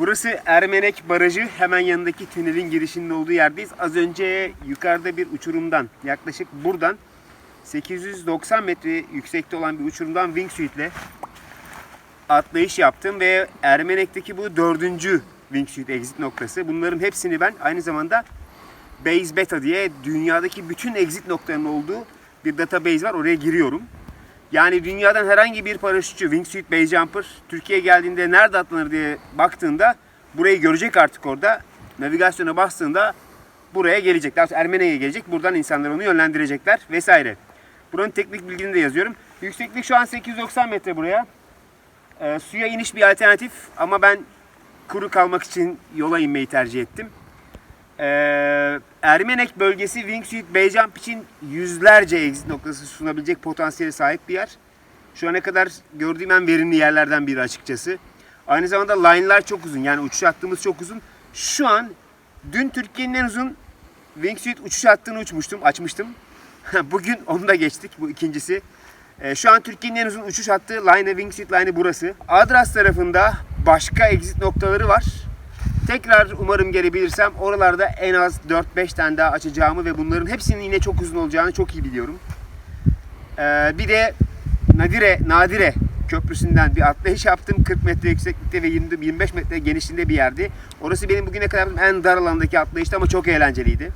Burası Ermenek Barajı. Hemen yanındaki tünelin girişinin olduğu yerdeyiz. Az önce yukarıda bir uçurumdan yaklaşık buradan 890 metre yüksekte olan bir uçurumdan wingsuit'le atlayış yaptım ve Ermenek'teki bu dördüncü wingsuit exit noktası. Bunların hepsini ben aynı zamanda Base Beta diye dünyadaki bütün exit noktalarının olduğu bir database var. Oraya giriyorum. Yani dünyadan herhangi bir paraşütçü, wingsuit base jumper Türkiye'ye geldiğinde nerede atlanır diye baktığında burayı görecek artık orada. Navigasyona bastığında buraya gelecek. Daha Ermene'ye gelecek. Buradan insanlar onu yönlendirecekler vesaire. Buranın teknik bilgini de yazıyorum. Yükseklik şu an 890 metre buraya. Ee, suya iniş bir alternatif ama ben kuru kalmak için yola inmeyi tercih ettim. Ee, Ermenek bölgesi Wingsuit Base Jump için yüzlerce exit noktası sunabilecek potansiyele sahip bir yer. Şu ana kadar gördüğüm en verimli yerlerden biri açıkçası. Aynı zamanda line'lar çok uzun. Yani uçuş hattımız çok uzun. Şu an dün Türkiye'nin en uzun Wingsuit uçuş hattını uçmuştum, açmıştım. Bugün onu da geçtik. Bu ikincisi. Ee, şu an Türkiye'nin en uzun uçuş hattı Line Wingsuit Line'ı burası. Adras tarafında başka exit noktaları var. Tekrar umarım gelebilirsem oralarda en az 4-5 tane daha açacağımı ve bunların hepsinin yine çok uzun olacağını çok iyi biliyorum. Ee, bir de Nadire, Nadire Köprüsü'nden bir atlayış yaptım. 40 metre yükseklikte ve 20 25 metre genişliğinde bir yerdi. Orası benim bugüne kadar en dar alandaki atlayıştı ama çok eğlenceliydi.